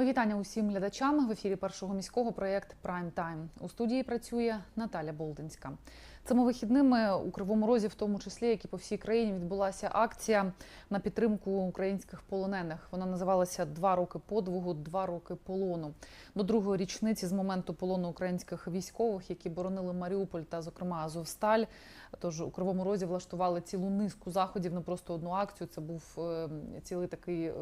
Мої вітання усім глядачам в ефірі першого міського проєкт Прайм Тайм. У студії працює Наталя Болдинська. Цими вихідними у Кривому Розі, в тому числі, як і по всій країні, відбулася акція на підтримку українських полонених. Вона називалася Два роки подвигу, два роки полону. До другої річниці з моменту полону українських військових, які боронили Маріуполь та, зокрема, Азовсталь. Тож у Кривому Розі влаштували цілу низку заходів, не просто одну акцію. Це був е, цілий такий е,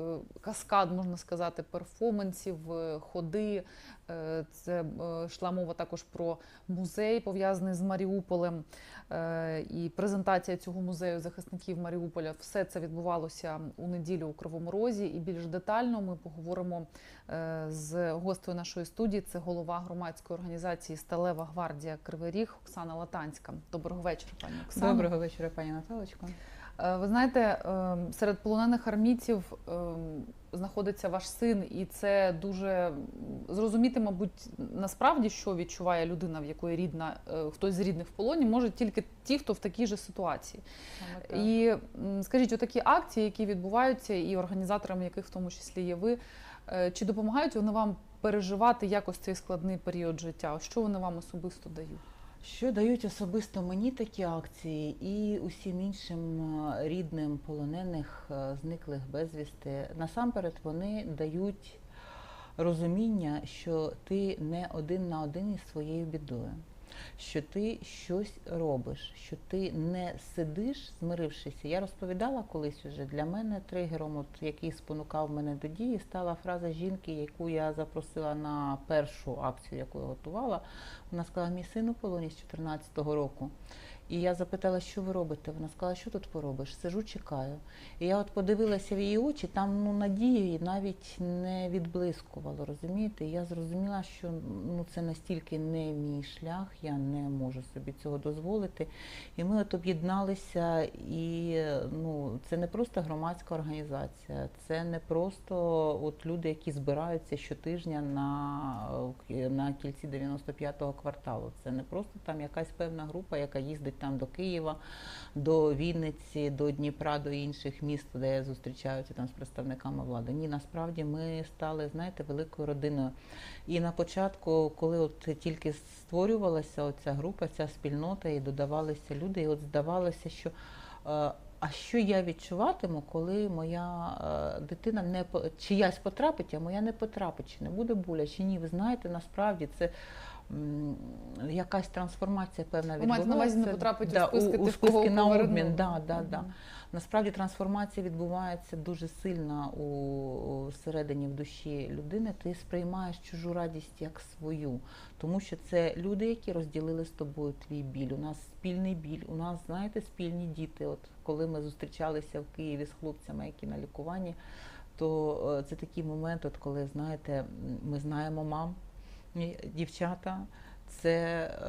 каскад, можна сказати, перформансів, е, ходи. Е, Це е, йшла мова також про музей, пов'язаний з Маріуполем, Е, і презентація цього музею захисників Маріуполя. Все це відбувалося у неділю у Кривому Розі. І більш детально ми поговоримо з гостею нашої студії. Це голова громадської організації Сталева гвардія Кривий Ріг Оксана Латанська. Доброго вечора, пані Оксана. Доброго вечора, пані Наталочко. Ви знаєте, серед полонених армійців знаходиться ваш син, і це дуже зрозуміти, мабуть, насправді, що відчуває людина, в якої рідна е, хтось з рідних в полоні, може тільки ті, хто в такій же ситуації. Саме так. І скажіть, отакі акції, які відбуваються, і організаторами яких в тому числі є ви, е, чи допомагають вони вам переживати якось цей складний період життя? Що вони вам особисто дають? Що дають особисто мені такі акції і усім іншим е, рідним полонених, е, зниклих безвісти, насамперед вони дають розуміння, що ти не один на один із своєю бідою, що ти щось робиш, що ти не сидиш, змирившися. Я розповідала колись уже для мене тригером, от який спонукав мене до дії, стала фраза жінки, яку я запросила на першу акцію, яку я готувала. Вона сказала, мій син у полоні з 14-го року. І я запитала, що ви робите? Вона сказала, що тут поробиш? Сижу, чекаю. І я от подивилася в її очі, там ну, надії навіть не відблискувало, розумієте? І я зрозуміла, що ну, це настільки не мій шлях, я не можу собі цього дозволити. І ми от об'єдналися, і ну, це не просто громадська організація, це не просто от люди, які збираються щотижня на, на кільці 95-го кварталу. Це не просто там якась певна група, яка їздить там до Києва, до Вінниці, до Дніпра, до інших міст, де зустрічаються там з представниками влади. Ні, насправді ми стали, знаєте, великою родиною. І на початку, коли от тільки створювалася оця група, ця спільнота, і додавалися люди, і от здавалося, що. е, А що я відчуватиму, коли моя е, дитина не чиясь потрапить, а моя не потрапить, чи не буде боляче? Ні, ви знаєте, насправді це якась трансформація певна Ви маєте на увазі, не відбувається. потрапить у Да, списки у, кого на обмін. Да, да, да. Насправді трансформація відбувається дуже сильно у, у всередині в душі людини. Ти сприймаєш чужу радість як свою, тому що це люди, які розділили з тобою твій біль. У нас спільний біль, у нас, знаєте, спільні діти. От коли ми зустрічалися в Києві з хлопцями, які на лікуванні, то е, це такий момент, от коли знаєте, ми знаємо мам, дівчата. Це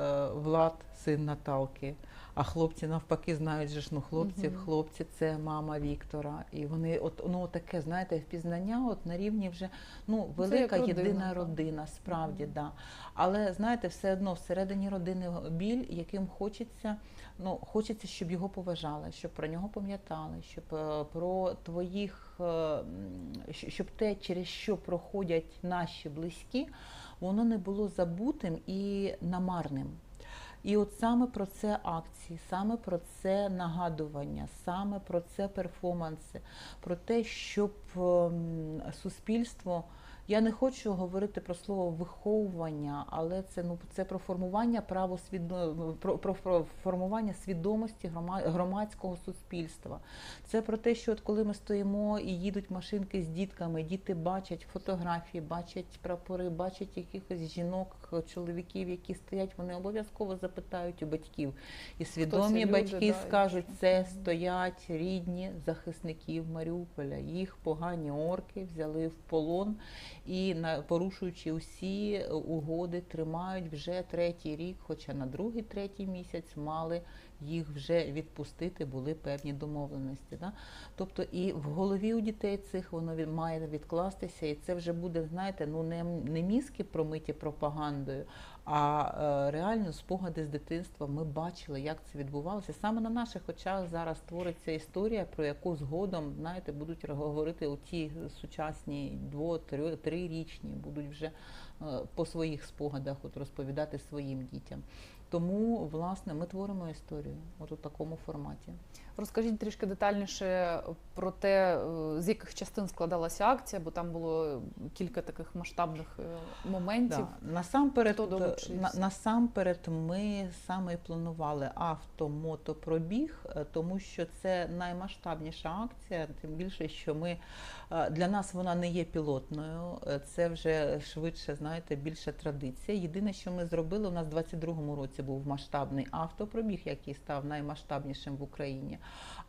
е, Влад, син Наталки. А хлопці навпаки знають же ж ну хлопців, Мгм. хлопці це мама Віктора. І вони от ну таке, знаєте, впізнання от на рівні вже ну велика родина, єдина так. родина, справді, Мгм. да. Але знаєте, все одно всередині родини біль, яким хочеться, ну хочеться, щоб його поважали, щоб про нього пам'ятали, щоб е, про твоїх, е, щоб те, через що проходять наші близькі, воно не було забутим і намарним. І от саме про це акції, саме про це нагадування, саме про це перформанси, про те, щоб ем, суспільство. Я не хочу говорити про слово виховування, але це ну це про формування правосвідо... про, про, про формування свідомості грома- громадського суспільства. Це про те, що от коли ми стоїмо і їдуть машинки з дітками, діти бачать фотографії, бачать прапори, бачать якихось жінок, чоловіків, які стоять, вони обов'язково запитають у батьків. І свідомі люди, батьки да, скажуть, це стоять рідні захисників Маріуполя. Їх погані орки взяли в полон і порушуючи усі угоди, тримають вже третій рік, хоча на другий третій місяць мали їх вже відпустити, були певні домовленості. Да? Тобто і в голові у дітей цих воно має відкластися, і це вже буде, знаєте, ну не, не мізки промиті пропагандою, а е, реально спогади з дитинства. Ми бачили, як це відбувалося. Саме на наших очах зараз твориться історія, про яку згодом, знаєте, будуть говорити у ті сучасні дво-три трирічні, будуть вже е, по своїх спогадах от розповідати своїм дітям. Тому, власне, ми творимо історію от у такому форматі. Розкажіть трішки детальніше про те, е, з яких частин складалася акція, бо там було кілька таких масштабних е, моментів. Да. Насамперед, Хто на, насамперед, ми саме і планували авто-мотопробіг, е, тому що це наймасштабніша акція, тим більше, що ми е, для нас вона не є пілотною, е, це вже швидше, знаєте, більша традиція. Єдине, що ми зробили, у нас в 22-му році був масштабний автопробіг, який став наймасштабнішим в Україні.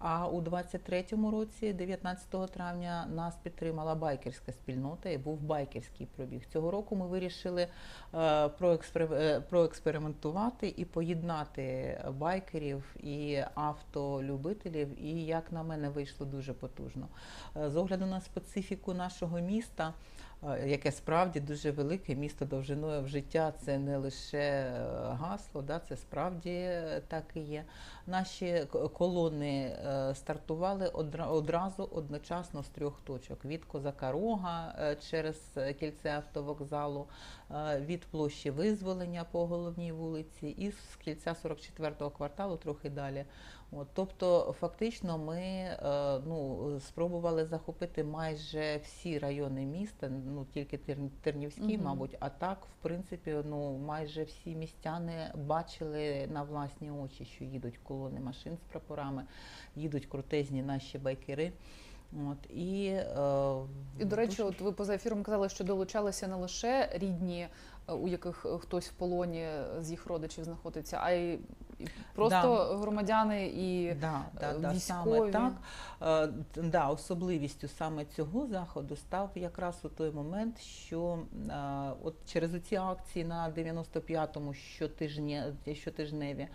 А у 23-му році, 19 травня, нас підтримала байкерська спільнота і був байкерський пробіг. Цього року ми вирішили е, е, проекспериментувати і поєднати байкерів і автолюбителів. І як на мене вийшло дуже потужно. Е, З огляду на специфіку нашого міста. Яке справді дуже велике місто довжиною в життя, це не лише е, гасло, да, це справді е, так і є. Наші колони е, стартували одразу одночасно з трьох точок: від Козака Рога через кільце автовокзалу, від площі Визволення по головній вулиці і з кільця 44-го кварталу трохи далі. От, тобто, фактично, ми е, ну, спробували захопити майже всі райони міста, ну тільки Тер- Тернівський, Мгм. мабуть, а так, в принципі, ну майже всі містяни бачили на власні очі, що їдуть колони машин з прапорами, їдуть крутезні наші байкери. От, і, е, І, до речі, от ви поза ефіром казали, що долучалися не лише рідні, е, у яких е, хтось в полоні з їх родичів знаходиться, а й просто громадяни і Да, да, е, да, військові. саме так. Е, Да, особливістю саме цього заходу став якраз у той момент, що е, от через ці акції на 95-му щотижні, щотижневі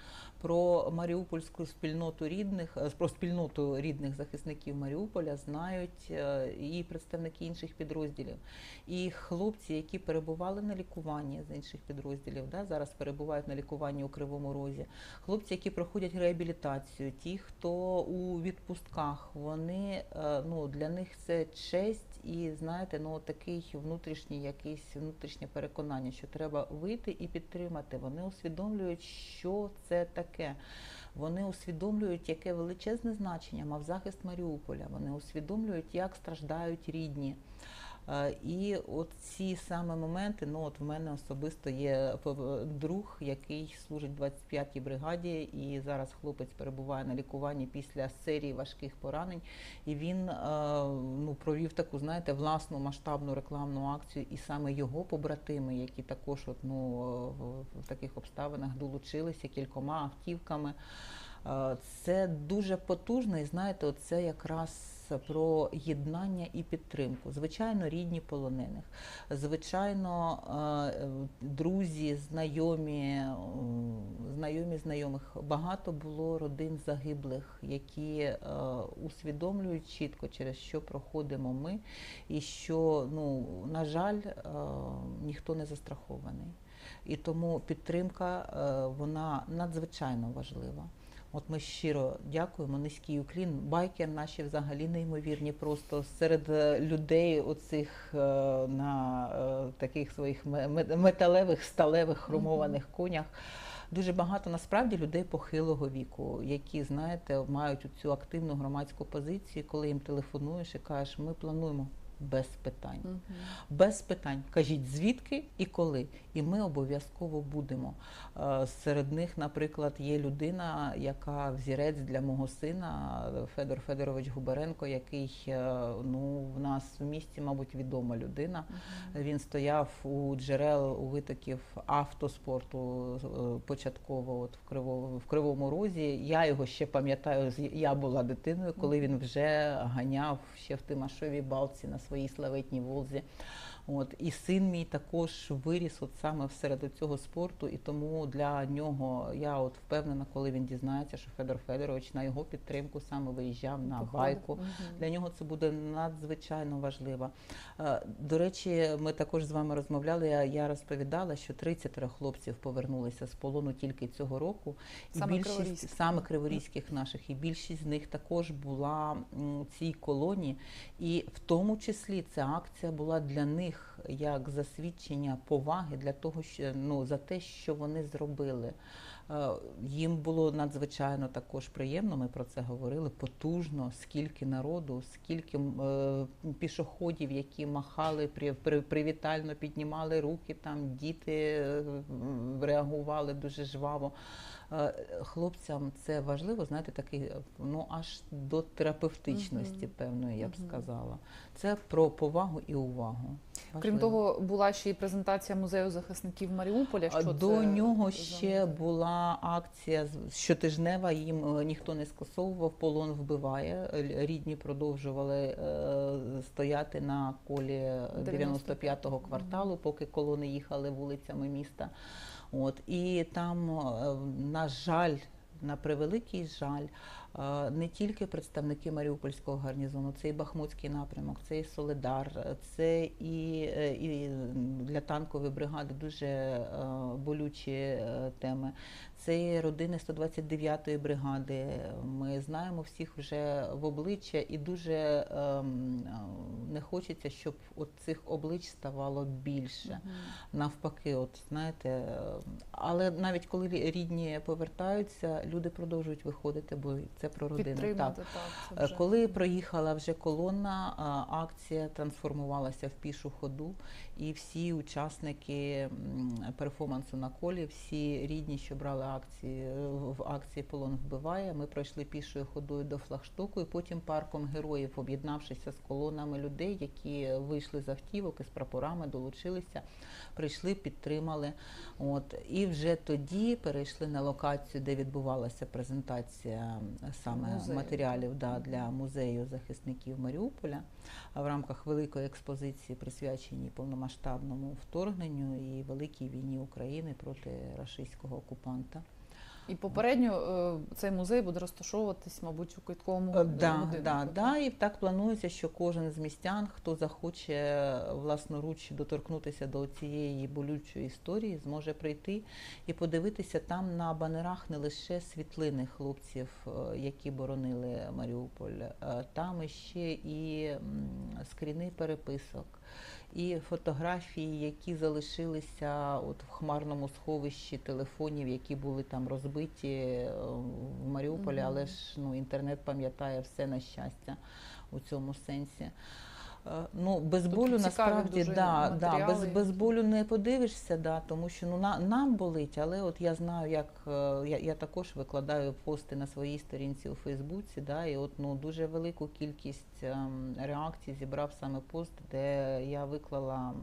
про маріупольську спільноту рідних, е, про спільноту рідних захисників Маріуполя знають е, і представники інших підрозділів. І хлопці, які перебували на лікуванні з інших підрозділів, да, зараз перебувають на лікуванні у Кривому Розі. Хлопці, які проходять реабілітацію, ті, хто у відпустках, вони е, ну для них це честь і знаєте, ну такий внутрішній якийсь внутрішнє переконання, що треба вийти і підтримати. Вони усвідомлюють, що це таке. Вони усвідомлюють, яке величезне значення мав захист Маріуполя. Вони усвідомлюють, як страждають рідні. І от ці саме моменти, ну от в мене особисто є друг, який служить в 25-й бригаді, і зараз хлопець перебуває на лікуванні після серії важких поранень. І він ну, провів таку, знаєте, власну масштабну рекламну акцію, і саме його побратими, які також от, ну, в- таких обставинах долучилися кількома автівками. Це дуже потужно, і знаєте, це якраз про єднання і підтримку. Звичайно, рідні полонених, звичайно, е, друзі, знайомі, е, знайомі знайомих. Багато було родин загиблих, які е, усвідомлюють чітко, через що проходимо ми, і що, ну, на жаль, е, ніхто не застрахований. І тому підтримка е, вона надзвичайно важлива. От ми щиро дякуємо, низький уклін. Байкер наші взагалі неймовірні. Просто серед е, людей оцих е, на е, таких своїх ме- ме- металевих, сталевих хромованих конях. Дуже багато насправді людей похилого віку, які, знаєте, мають цю активну громадську позицію, коли їм телефонуєш і кажеш, ми плануємо без питань. Мгм. Без питань. Кажіть, звідки і коли. І ми обов'язково будемо. Е, Серед них, наприклад, є людина, яка взірець для мого сина Федор Федорович Губаренко, який е, ну, в нас в місті, мабуть, відома людина. Він стояв у джерел у витоків автоспорту е, початково от в, Криво, в Кривому Розі. Я його ще пам'ятаю, я була дитиною, коли він вже ганяв ще в Тимашовій балці на своїй славетній Волзі. От і син мій також виріс от саме серед цього спорту, і тому для нього я от впевнена, коли він дізнається, що Федор Федорович на його підтримку саме виїжджав на Походу. байку. Мгм. Для нього це буде надзвичайно важливо. Е, До речі, ми також з вами розмовляли. Я, розповідала, що 30 хлопців повернулися з полону тільки цього року, і Саме більшість криворізьких. саме криворізьких наших, і більшість з них також була в цій колонії. І в тому числі ця акція була для них як засвідчення поваги для того, що ну за те, що вони зробили. Е, Їм було надзвичайно також приємно. Ми про це говорили. Потужно, скільки народу, скільки е, пішоходів, які махали при, при, привітально піднімали руки. Там діти е, реагували дуже жваво. Е, Хлопцям це важливо, знаєте, такий ну аж до терапевтичності, певної, я б сказала. Це про повагу і увагу. Крім того, була ще й презентація музею захисників Маріуполя. Що До це нього ще була акція щотижнева. Їм е, ніхто не скасовував, полон вбиває. Рідні продовжували е, стояти на колі 95-го кварталу, поки колони їхали вулицями міста. От і там, е, на жаль, на превеликий жаль, не тільки представники Маріупольського гарнізону, це і Бахмутський напрямок, це і Соледар, це і, е, і для танкової бригади дуже е, болючі е, теми. Це і родини 129-ї бригади. Ми знаємо всіх вже в обличчя, і дуже ем, е, не хочеться, щоб от цих облич ставало більше навпаки, от знаєте, е, але навіть коли рідні повертаються, люди продовжують виходити, бо це про родину. Так. Підтримати, так. це Е, вже. Коли проїхала вже колона, акція трансформувалася в пішу ходу, і всі учасники перформансу на колі, всі рідні, що брали акції е, в акції Полон вбиває. Ми пройшли пішою ходою до флагштоку, і потім парком героїв, об'єднавшися з колонами людей, які вийшли з автівок із прапорами, долучилися, прийшли, підтримали. От і вже тоді перейшли на локацію, де відбувалася презентація саме Музею. матеріалів да, для музею захисників Маріуполя а в рамках великої експозиції, присвяченій повномасштабному вторгненню і великій війні України проти рашистського окупанта. І попередньо е, цей музей буде розташовуватись, мабуть, у квітковому Е, Да, да, да, і так планується, що кожен з містян, хто захоче власноруч доторкнутися до цієї болючої історії, зможе прийти і подивитися там на банерах не лише світлини хлопців, е, які боронили Маріуполь, там ще і скріни переписок. І фотографії, які залишилися от в хмарному сховищі телефонів, які були там розбиті е, в Маріуполі, але ж ну інтернет пам'ятає все на щастя у цьому сенсі. Е, Ну, без болю насправді да, да, без, без болю не подивишся, да, тому що ну, на, нам болить, але от я знаю, як е, я, я також викладаю пости на своїй сторінці у Фейсбуці, да, і от ну, дуже велику кількість ем, реакцій зібрав саме пост, де я виклала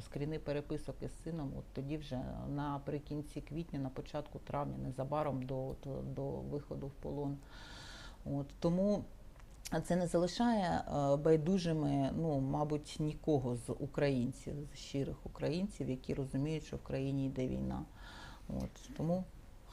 скріни переписок із сином. От тоді вже наприкінці квітня, на початку травня, незабаром до, от, до виходу в полон. От, тому це не залишає е, байдужими, ну, мабуть, нікого з українців, з щирих українців, які розуміють, що в країні йде війна. От, тому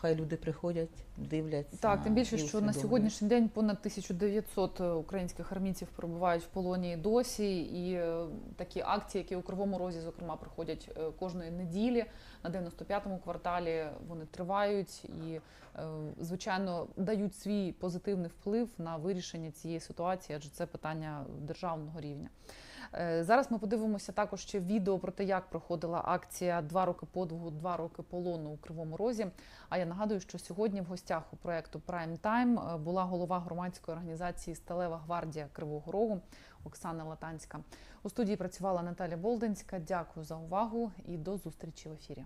хай люди приходять, дивляться. Так, тим більше, що на сьогоднішній день понад 1900 українських армійців перебувають в полоні досі, і е, такі акції, які у Кривому Розі, зокрема, проходять е, кожної неділі на 95-му кварталі, вони тривають і, е, звичайно, дають свій позитивний вплив на вирішення цієї ситуації, адже це питання державного рівня. Е, Зараз ми подивимося також ще відео про те, як проходила акція Два роки подвигу, два роки полону у Кривому Розі. А я нагадую, що сьогодні в гостях у Prime Time е, була голова громадської організації Сталева гвардія Кривого Рогу Оксана Латанська. У студії працювала Наталя Болдинська. Дякую за увагу і до зустрічі в ефірі.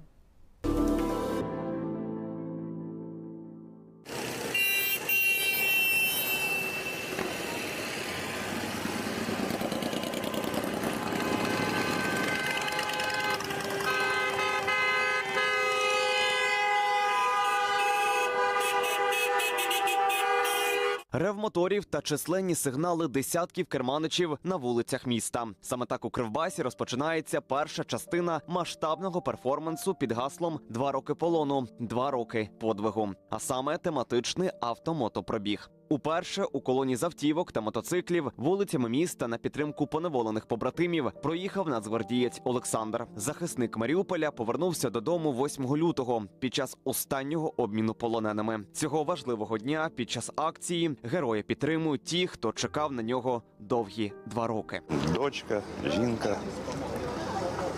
Моторів та численні сигнали десятків керманичів на вулицях міста. Саме так у Кривбасі розпочинається перша частина масштабного перформансу під гаслом Два роки полону, два роки подвигу. А саме тематичний автомотопробіг. Уперше у колоні з автівок та мотоциклів вулицями міста на підтримку поневолених побратимів проїхав нацгвардієць Олександр. Захисник Маріуполя повернувся додому 8 лютого під час останнього обміну полоненими. Цього важливого дня під час акції герої підтримують ті, хто чекав на нього довгі два роки. дочка, жінка,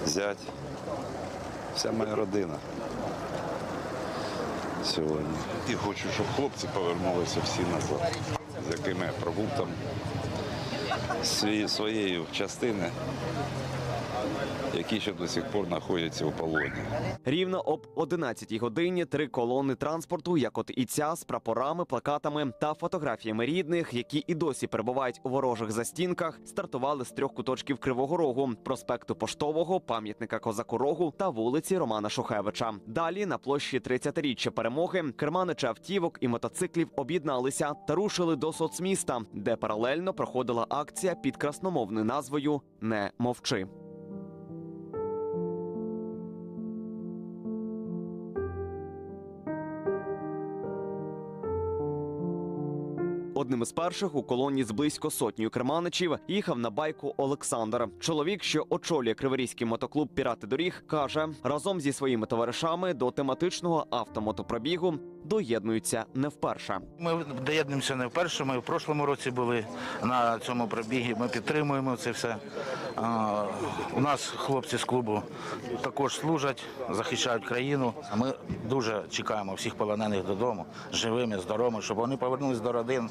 зять, вся моя родина сьогодні. І хочу, щоб хлопці повернулися всі назад, з якими я пробув там своєю частини, які ще до сих пор знаходяться у полоні. Рівно об 11 годині три колони транспорту, як от і ця, з прапорами, плакатами та фотографіями рідних, які і досі перебувають у ворожих застінках, стартували з трьох куточків Кривого Рогу, проспекту Поштового, пам'ятника Козаку Рогу та вулиці Романа Шухевича. Далі на площі 30-річчя перемоги керманичі автівок і мотоциклів об'єдналися та рушили до соцміста, де паралельно проходила акція під красномовною назвою Не мовчи. Одним із перших у колоні з близько сотнею керманичів їхав на байку Олександр. Чоловік, що очолює криворізький мотоклуб Пірати доріг, каже, разом зі своїми товаришами до тематичного автомотопробігу доєднуються не вперше. Ми доєднуємося не вперше. Ми в прошлому році були на цьому пробігі. Ми підтримуємо це все. У нас хлопці з клубу також служать, захищають країну. Ми дуже чекаємо всіх полонених додому, живими, здоровими, щоб вони повернулись до родин,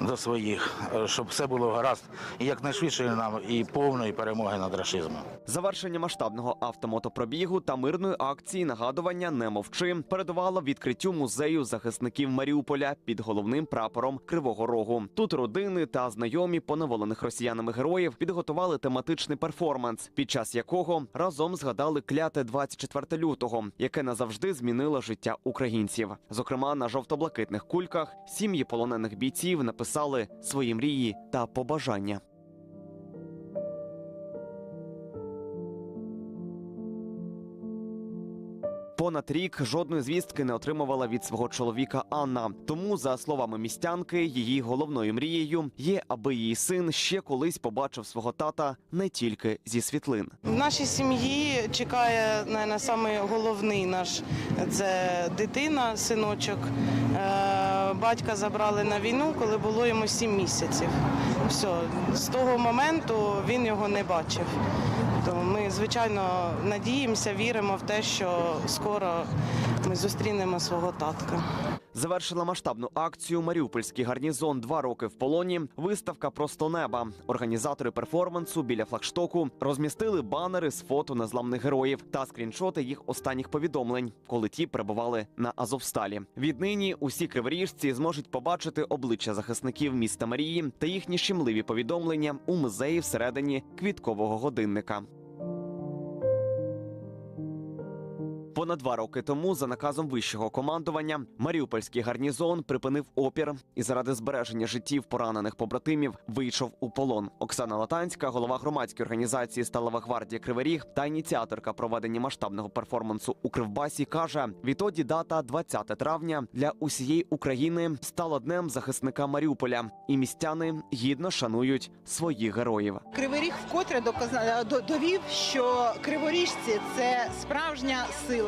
до своїх, е, щоб все було гаразд і якнайшвидше нам і повної перемоги над рашизмом. Завершення масштабного автомотопробігу та мирної акції нагадування не мовчи передувало відкриттю музею захисників Маріуполя під головним прапором Кривого Рогу. Тут родини та знайомі поневолених росіянами героїв підготували тематичний перформанс, під час якого разом згадали кляте 24 лютого, яке назавжди змінило життя українців. Зокрема, на жовто-блакитних кульках сім'ї полонених бійців написали свої мрії та побажання. Понад рік жодної звістки не отримувала від свого чоловіка Анна. Тому, за словами містянки, її головною мрією є, аби її син ще колись побачив свого тата не тільки зі світлин. В нашій сім'ї чекає головний наш це дитина, синочок. Батька забрали на війну, коли було йому 7 місяців. Все, з того моменту він його не бачив. То ми, звичайно, надіємося, віримо в те, що скоро ми зустрінемо свого татка. Завершила масштабну акцію Маріупольський гарнізон два роки в полоні. Виставка Просто неба. Організатори перформансу біля флагштоку розмістили банери з фото незламних героїв та скріншоти їх останніх повідомлень, коли ті перебували на Азовсталі. Віднині усі криворіжці зможуть побачити обличчя захисників міста Марії та їхні щемливі повідомлення у музеї всередині квіткового годинника. Понад два роки тому, за наказом вищого командування, Маріупольський гарнізон припинив опір і заради збереження життів поранених побратимів вийшов у полон. Оксана Латанська, голова громадської організації Сталева гвардія Кривий та ініціаторка проведення масштабного перформансу у Кривбасі, каже: відтоді дата 20 травня для усієї України стала днем захисника Маріуполя, і містяни гідно шанують своїх героїв. Кривий Ріг вкотре до- довів, що криворіжці це справжня сила,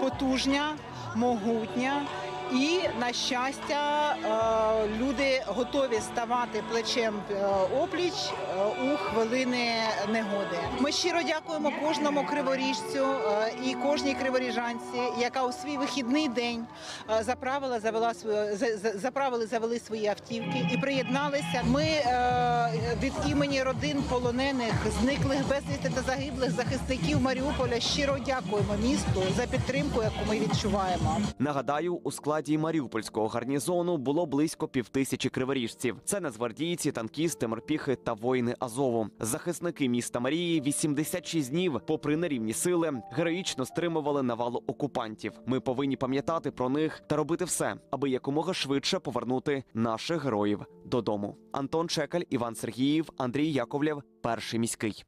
потужня, могутня. І на щастя, е, люди готові ставати плечем е, опліч е, у хвилини негоди. Ми щиро дякуємо кожному криворіжцю і кожній криворіжанці, яка у свій вихідний день заправила, завела свою за- за- заправили, завели свої автівки і приєдналися. Ми від імені родин полонених, зниклих безвісти та загиблих захисників Маріуполя щиро дякуємо місту за підтримку, яку ми відчуваємо. Нагадаю, у складі Маріупольського гарнізону було близько півтисячі криворіжців. Це нацгвардійці, танкісти, морпіхи та воїни Азову. Захисники міста Марії 86 днів, попри нерівні сили, героїчно стримували навалу окупантів. Ми повинні пам'ятати про них та робити все, аби якомога швидше повернути наших героїв додому. Антон Чекаль, Іван Сергіїв, Андрій Яковлєв, перший міський.